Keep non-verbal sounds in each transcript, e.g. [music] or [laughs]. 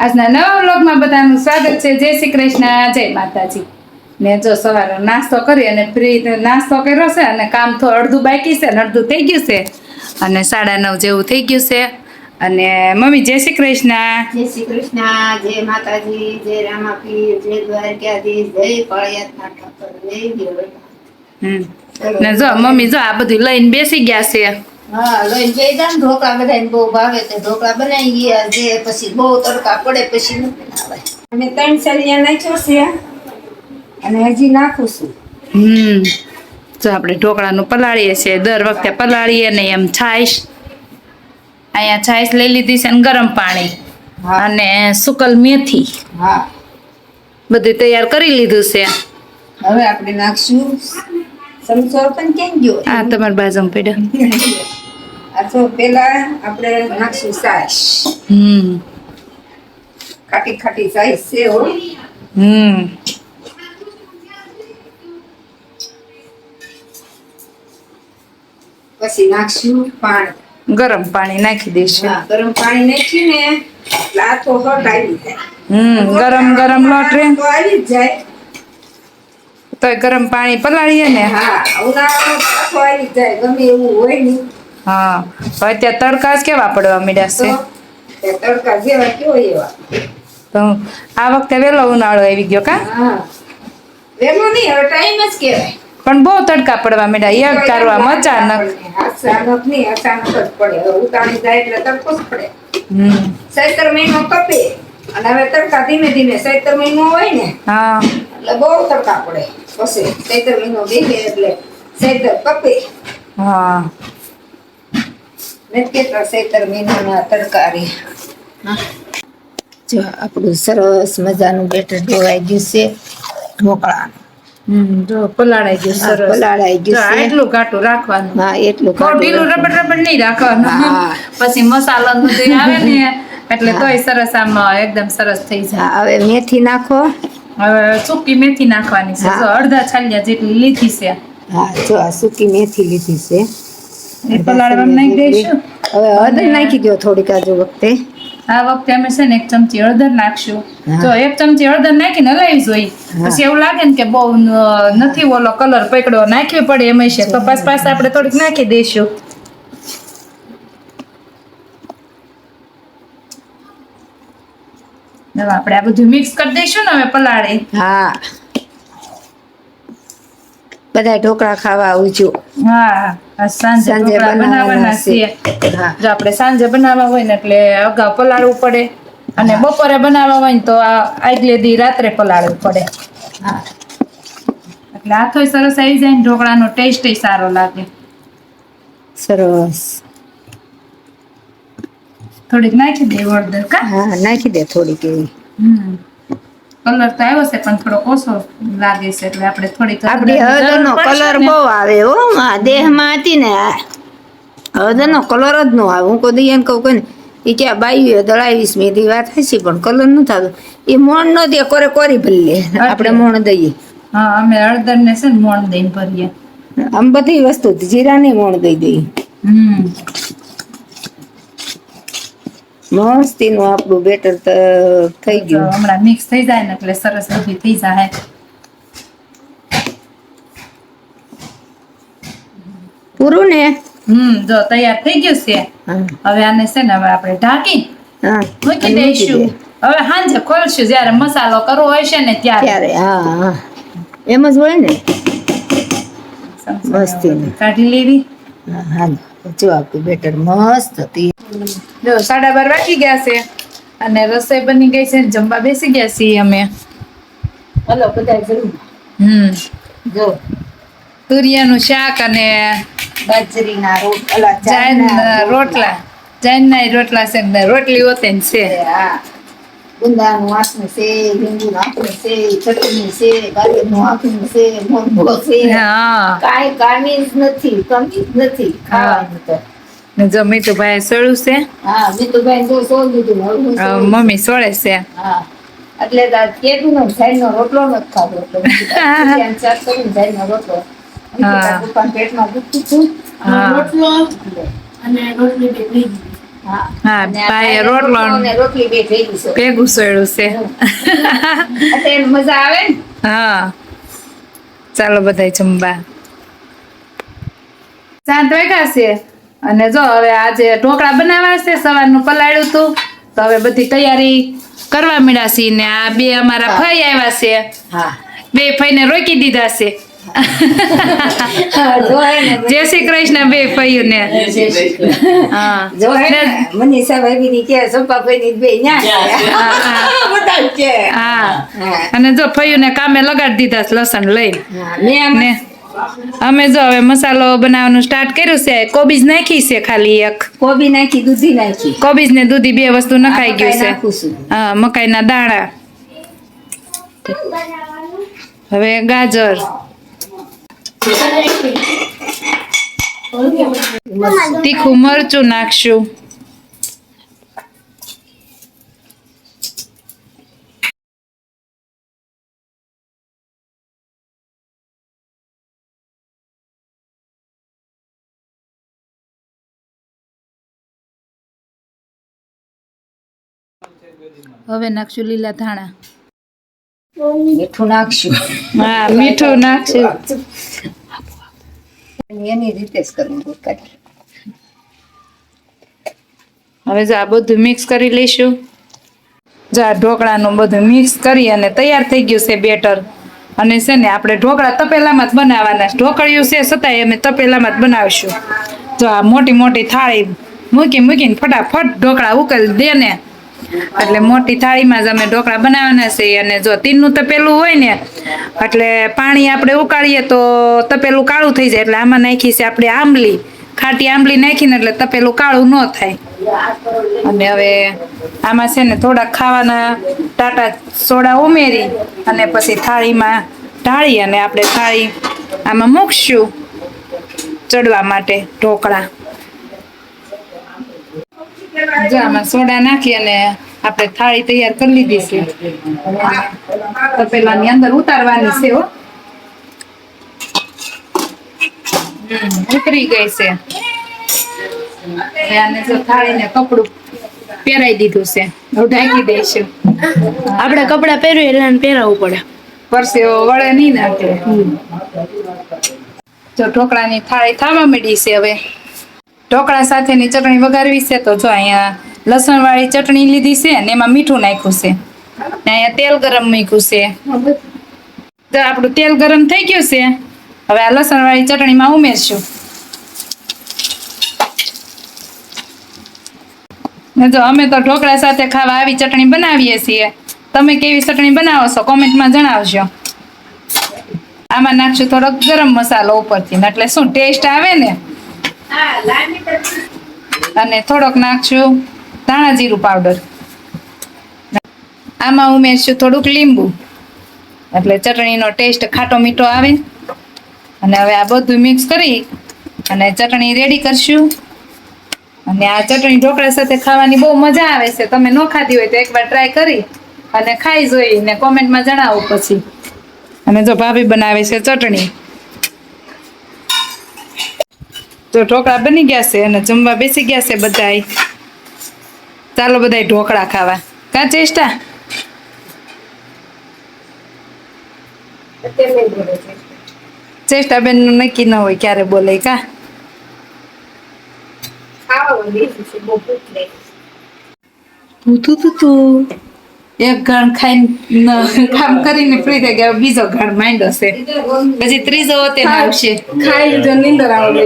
આજના નવા વ્લોગમાં બધાનું સ્વાગત છે. જય શ્રી કૃષ્ણ. જય માતાજી. ને જો સવારે નાસ્તો કરી અને ફ્રી નાસ્તો કર્યો છે અને કામ તો અડધું બાકી છે ને અડધું થઈ ગયું છે. અને સાડા નવ જેવું થઈ ગયું છે. અને મમ્મી જય શ્રી કૃષ્ણ. જય શ્રી કૃષ્ણ. જય માતાજી. જય રામાપીર. જય દ્વારકાધીશ. જય પાળિયાતના ઠાકર. જય. હમ. ને જો મમ્મી જો આ બધું લઈને બેસી ગયા છે. હા લઈને જઈ જા ને ઢોકળા બધાને બહુ ભાવે તે ઢોકળા બનાવી ગયા જે પછી બહુ તડકા પડે પછી નથી બનાવાય. અમે ત્રણ સળિયા નાખ્યો છે અને હજી નાખું છું. હમ. જો આપણે ઢોકળાનું પલાળીએ છીએ દર વખતે પલાળીએ ને એમ છાશ. અહીંયા છાશ લઈ લીધી છે ને ગરમ પાણી હા. અને સુકલ મેથી. હા. બધું તૈયાર કરી લીધું છે. હવે આપણે નાખશું. સમસો પણ કેમ ગયો? આ તમારી બાજુ પડ્યો. [laughs] તો પેલા આપણે નાખશું સાસ. હમ. ખાટી ખાટી સાસ છે હો. હમ. પછી નાખશું પાણી. ગરમ પાણી નાખી દેશું. હા, ગરમ પાણી નાખીને ને લાથો તો આવી જાય. હમ ગરમ ગરમ લોટ. રે તો આવી જ જાય. તો ગરમ પાણી પલાળીએ ને. હા ઉનાળામાં આવી જાય ગમે એવું હોય નહીં. હા. હવે ત્યાં તડકા જ કેવા પડવા મીડ્યા છે? તડકા જેવા કેવો એવા? તો આ વખતે વહેલો ઉનાળો આવી ગયો કા? વેલો નહીં હવે ટાઈમ જ કહેવાય. પણ બહુ તડકા પડવા મીડ્યા. યાદ કરવા અચાનક. અચાનક નહીં અચાનક જ પડે. ઉતાણી જાય એટલે તડકો જ પડે. હમ. સૈતર મહિનો કપે અને હવે તડકા ધીમે ધીમે સૈતર મહિનો હોય ને હા. એટલે બહુ તડકા પડે. પછી સૈતર મહિનો બેસે એટલે સૈતર કપે. હા. ને કેટલા સૈતર મહિનાના જો આપણું સરસ મજાનું બેટર ઢોવાઈ ગયું છે. ઢોકળાનું જો પલાળાઈ ગયું સરસ. પલાળાઈ ગયું જો આ છે. એટલું ઘાટું રાખવાનું. હા એટલું ઢીલું રબડ રબડ નહીં રાખવાનું. પછી મસાલો આવે ને [laughs] એટલે તોય સરસ આમ એકદમ સરસ થઈ જાય. હવે મેથી નાખો. હવે સૂકી મેથી નાખવાની છે. અડધા છાલિયા જેટલી લીધી છે. હા જો આ સૂકી મેથી લીધી છે. એ પલાળવામાં નાખી દઈશું હવે હળદર નાખી દો થોડીક આજુ વખતે. આ વખતે અમે છે ને એક ચમચી હળદર નાખશું. તો એક ચમચી હળદર નાખીને હલાવી જોઈ. પછી એવું લાગે ને કે બહુ નથી ઓલો કલર પકડ્યો નાખવી પડે એમ છે. તો પાસ પાસ આપણે થોડીક નાખી દઈશું. હવે આપણે આ બધું મિક્સ કરી દઈશું ને હવે પલાળી. હા. બધા ઢોકળા ખાવા આવજો. હા સાંજે ઢોકળા બનાવવાના છે. જો આપણે સાંજે બનાવવા હોય ને એટલે અગાઉ પલાળવું પડે. અને બપોરે બનાવવા હોય ને તો આ આગલે દી રાત્રે પલાળવું પડે. હા. એટલે આથોય સરસ આવી જાય ને ઢોકળાનો ટેસ્ટ સારો લાગે. સરસ. થોડીક નાખી દે હળદર કા? હા નાખી દે થોડીક એવી. હમ. કલર તો આવ્યો છે પણ થોડો ઓછો લાગે છે એટલે આપણે થોડીક હળદરનો કલર ને. બહુ આવે હો દેહમાં હતી ને હળદરનો કલર જ ન આવે. હું કોઈ એમ કહું કોઈ એ ક્યાં બાઈ દળાવીસ મેં દી વાત હશે પણ કલર ન થતો. એ મોણ ન દે કરે કોરી ભલે આપણે મોણ દઈએ. હા અમે હળદર ને છે ને મોણ દઈને ભરીએ. આમ બધી વસ્તુ જીરાની મોણ દઈ દઈએ. હમ. મસ્તીનું આપણું બેટર થઈ ગયું. હમણાં મિક્સ થઈ જાય ને એટલે સરસ બધી થઈ જાય પૂરું ને? હમ જો તૈયાર થઈ ગયું છે. હવે આને છે ને હવે આપણે ઢાંકી હા મૂકી દઈશું. હવે સાંજે ખોલશું જ્યારે મસાલો કરવો હોય છે ને ત્યારે. ત્યારે હા હા. એમ જ હોય ને? મસ્તી કાઢી લેવી. હા હાલ. જો આપણું બેટર મસ્ત હતી. જો સાડા બાર વાગી ગયા છે અને રસોઈ બની ગઈ છે જમવા બેસી ગયા છીએ અમે. હલો બધા જરૂર હમ. જો. તુરિયાનું શાક અને બાજરીના રોટલા જાન રોટલા. જૈનના રોટલા છે રોટલી ઓતે છે, હા. ગુંદાનું આસનું છે લીંબુનું આસનું છે ચટણી છે ગાજરનું આસનું છે મોરબો છે હા. કાંઈ કામી જ નથી કમી જ નથી ખાવાનું તો. ને જો મીતુભાઈ સોળું છે? હા મિતુભાઈ જો સો દીધું. મમ્મી સોળે છે. હા. એટલે તાર કેદુનો નો રોટલો નથી ખાધો [laughs] ચાટ કરીને રોટલો. મેં કીધું હા. પેટમાં દુખતું હતું. રોટલો અને રોટલી બે. હા હા અને આ પાયે પાયે રોટલો રોટલી બે ભેગી છે. ભેગું સોયડું છે. [laughs] અત્યારે મજા આવે ને? હા. ચાલો બધાય જમવા. શાંત વાગ્યા છે. અને જો હવે આજે ઢોકળા બનાવવા છે સવારનું પલાળ્યું હતું. તો હવે બધી તૈયારી કરવા મીડાશી ને આ બે અમારા ફઈ આવ્યા છે. હા. બે ફઈને રોકી દીધા છે. [laughs] જય શ્રી કૃષ્ણ બે ફઈયું ને હા. જોહે ને મનીષા ભાઈ ની કે સંપા ભાઈ ની બે અને જો ફઈયું ને કામે લગાડી દીધા લસણ ને અમે જો હવે મસાલો બનાવવાનું સ્ટાર્ટ કર્યું છે કોબીજ નાખી છે ખાલી એક. કોબી નાખી દૂધી નાખી. કોબીજ ને દૂધી બે વસ્તુ નખાઈ ગયું છું. હા મકાઈના દાણા. હવે ગાજર. તીખું મરચું નાખશું હવે નાખશું લીલા ધાણા. મીઠું નાખશું. હા મીઠું નાખશું. એની રીતે જ કરવું કાઢી હવે જો આ બધું મિક્સ કરી લઈશું. જો આ ઢોકળાનું બધું મિક્સ કરી અને તૈયાર થઈ ગયું છે બેટર. અને છે ને આપણે ઢોકળા તપેલામાં જ બનાવવાના. ઢોકળિયું છે છતાંય અમે તપેલામાં જ બનાવીશું. જો આ મોટી મોટી થાળી મૂકી મૂકીને ફટાફટ ઢોકળા ઉકેલ દે ને એટલે મોટી થાળીમાં જ અમે ઢોકળા બનાવવાના છે અને જો તીનનું તપેલું હોય ને, એટલે પાણી આપણે ઉકાળીએ તો તપેલું કાળું થઈ જાય, એટલે આમાં નાખી છે આપણે આંબલી, ખાટી આંબલી નાખીને એટલે તપેલું કાળું ન થાય. અને હવે આમાં છે ને થોડા ખાવાના ટાટા સોડા ઉમેરી અને પછી થાળીમાં ઢાળી અને આપણે થાળી આમાં મૂકશું ચડવા માટે ઢોકળા. જો આમાં સોડા નાખી અને આપણે થાળી તૈયાર કરી લીધી છે. તપેલાની અંદર ઉતારવાની છે હો. ઉતરી ગઈ છે. આને જો થાળીને કપડું પહેરાઈ દીધું છે. હું ઢાંકી દઈશું. આપણે કપડાં પહેર્યું એટલે પહેરાવવું પડે. પરસેવો વળે નહીં નાખે. જો ઢોકળાની થાળી થવા મળી છે હવે. ઢોકળા સાથેની ચટણી વઘારવી છે, તો જો અહીંયા લસણ વાળી ચટણી લીધી છે અને એમાં મીઠું નાખ્યું છે. અહીંયા તેલ ગરમ મૂક્યું છે. તો આપણું તેલ ગરમ થઈ ગયું છે. હવે આ લસણ વાળી ચટણીમાં ઉમેરશું. ને જો અમે તો ઢોકળા સાથે ખાવા આવી ચટણી બનાવીએ છીએ. તમે કેવી ચટણી બનાવો છો? કોમેન્ટમાં જણાવજો. આમાં નાખશું થોડોક ગરમ મસાલો ઉપરથી એટલે શું, ટેસ્ટ આવે ને? અને થોડોક નાખશું ધાણા જીરું પાવડર આમાં ઉમેરશું થોડુંક લીંબુ. એટલે ચટણીનો ટેસ્ટ ખાટો મીઠો આવે. અને હવે આ બધું મિક્સ કરી અને ચટણી રેડી કરશું. અને આ ચટણી ઢોકળા સાથે ખાવાની બહુ મજા આવે છે. તમે ન ખાધી હોય તો એકવાર ટ્રાય કરી અને ખાઈ જોઈ ને કોમેન્ટમાં જણાવો પછી. અને જો ભાભી બનાવે છે ચટણી. તો ઢોકળા બની ગયા છે અને જમવા બેસી ગયા છે બધાય. ચાલો બધાય ઢોકળા ખાવા. કા ચેષ્ટા ચેષ્ટા બેનનું નક્કી ન હોય ક્યારે બોલે કા? તું તું તું. એક ઘણ ખાઈને કામ કરીને ફ્રી થઈ ગયા બીજો ઘણ માંડ્યો છે. પછી ત્રીજો તે આવશે. ખાઈ લીધો નીંદર આવે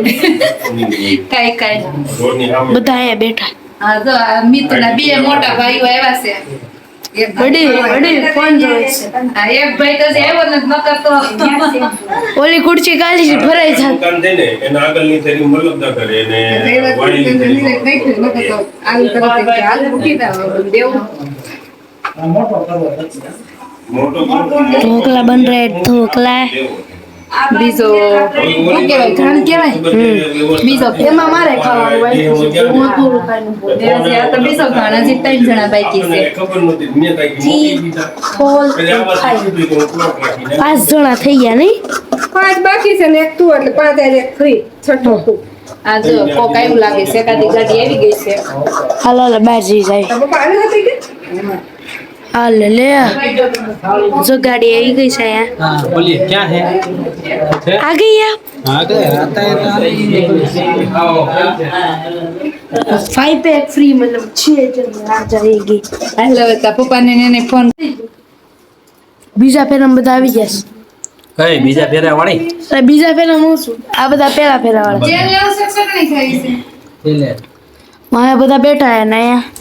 કાઈ કાઈ. બધા અહીંયા બેઠા. હા મિતુના બે મોટા ભાઈઓ આવ્યા છે. એક વડીલ વડીલ ફોન જોવે છે. આ એક ભાઈ તો નથી ઓલી ખુરશી કાઢી છે ભરાઈ જાય ઢોકલા બન રહે ઢોકલા. બીજો શું કહેવાય ઘણ કહેવાય? બીજો એમાં મારે ખાવાનું હોય. ને હજી આ તો બીજો ઘણ હજી ત્રણ જણા બાકી છે. પાંચ જણા થઈ ગયા નહીં? પાંચ બાકી છે ને એક તું એટલે પાંચ આજે એક ફ્રી છઠ્ઠો તું. આ જો કોક આવ્યું લાગે છે એકાદી ગાડી આવી ગઈ છે. હાલ હાલ બહાર જઈ જાય. જો ગાડી આવી ગઈ છે અહીંયા हाँ बोलिए क्या है આ ગઈ યાર आ गए आता है ફાઈવ પેક ફ્રી મતલબ છે જણ આ જાયગી હાલ હવે તાર પપ્પાને ને એને ફોન બીજા ફેરા બધા આવી ગયા कई बीजा फेरा वाली છે અરે બીજા ફેરા હું છું આ બધા પેલા ફેરા વાળા જેલ લેવું છે ચટણી ખાઈ છે ले મારે બધા બેઠા હે ને અહીંયા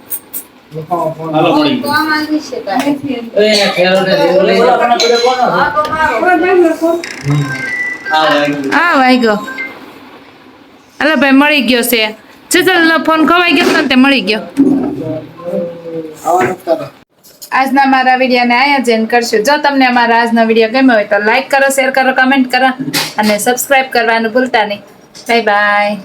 અલા ભાઈ મળી ગયો છે. જેસલનો ફોન ખવાઈ ગયો ને તે મળી ગયો. આજના મારા વિડીયોને અહીંયા જ કરશું. જો તમને અમારા આજનો વીડિયો ગમ્યો હોય તો લાઈક કરો શેર કરો કમેન્ટ કરો અને સબસ્ક્રાઈબ કરવાનું ભૂલતા નહીં. Bye bye